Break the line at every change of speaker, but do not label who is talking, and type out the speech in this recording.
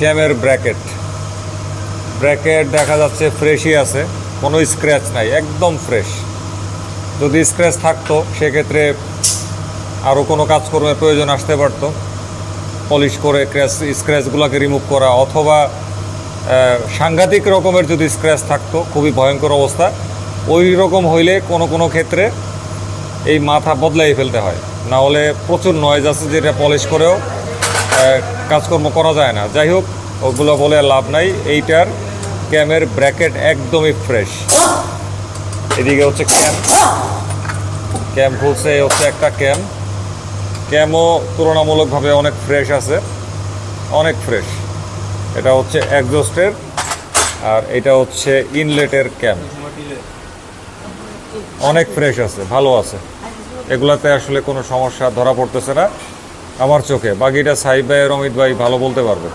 ক্যামের bracket. Bracket দেখা যাচ্ছে ফ্রেশই আছে, কোনো স্ক্র্যাচ নাই, একদম ফ্রেশ যদি স্ক্র্যাচ থাকতো, সেক্ষেত্রে আরও কোনো কাজকর্মের প্রয়োজন আসতে পারতো। পলিশ করে ক্র্যাচ স্ক্র্যাচগুলোকে রিমুভ করা, অথবা সাংঘাতিক রকমের যদি স্ক্র্যাচ থাকতো, খুবই ভয়ঙ্কর অবস্থা। ওই রকম হইলে কোনো কোনো ক্ষেত্রে এই মাথা বদলাই ফেলতে হয়। না হলে প্রচুর নয়েজ আছে যেটা পলিশ করেও। কাজকর্ম করা যায় না। যাই হোক, ওগুলো বলে লাভ নাই। এইটার ক্যামের ব্র্যাকেট একদমই ফ্রেশ। এদিকে হচ্ছে ক্যাম। ক্যাম খুলছে হচ্ছে একটা ক্যাম। ক্যামও তুলনামূলকভাবে অনেক ফ্রেশ আছে। অনেক ফ্রেশ। এটা হচ্ছে একজস্টের আর এটা হচ্ছে ইনলেটের ক্যাম। অনেক ফ্রেশ আছে, ভালো আছে। এগুলাতে আসলে কোনো সমস্যা ধরা পড়তেছে না। আমার চোখে। বাকিটা সাহিব ভাই আর অমিত ভাই ভালো বলতে পারবে।